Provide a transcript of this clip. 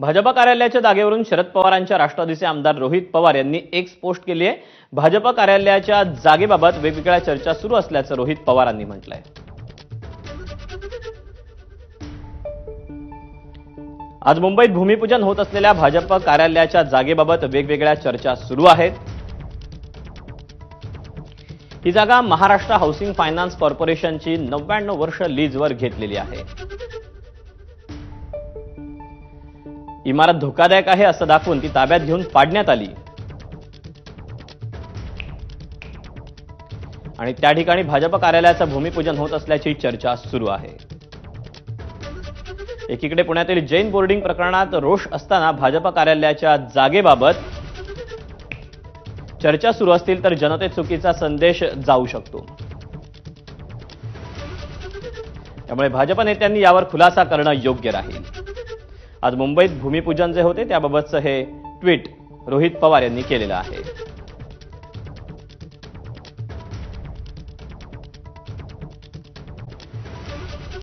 भाजपा कार्यालयाच्या जागेवरून शरद पवारांच्या राष्ट्रवादीचे आमदार रोहित पवार यांनी एक पोस्ट केली आहे. भाजपा कार्यालयाच्या जागेबाबत वेगवेगळ्या चर्चा सुरू असल्याचं रोहित पवारांनी म्हटलंय. आज मुंबईत भूमिपूजन होत असलेल्या भाजप कार्यालयाच्या जागेबाबत वेगवेगळ्या चर्चा सुरू आहेत. ही जागा महाराष्ट्र हाऊसिंग फायनान्स कॉर्पोरेशनची नव्याण्णव वर्ष लीजवर घेतलेली आहे. इमारत धोकादायक आहे असं दाखवून ती ताब्यात घेऊन पाडण्यात आली. आणि त्या ठिकाणी भाजप कार्यालयाचं भूमिपूजन होत असल्याची चर्चा सुरू आहे. एकीकडे पुण्यातील जैन बोर्डिंग प्रकरणात रोष असताना भाजप कार्यालयाच्या जागेबाबत चर्चा सुरू असतील तर जनतेत चुकीचा संदेश जाऊ शकतो. त्यामुळे भाजप नेत्यांनी यावर खुलासा करणं योग्य राहील. आज मुंबईत भूमिपूजन जे होते त्याबाबतचं हे ट्विट रोहित पवार यांनी केलेलं आहे.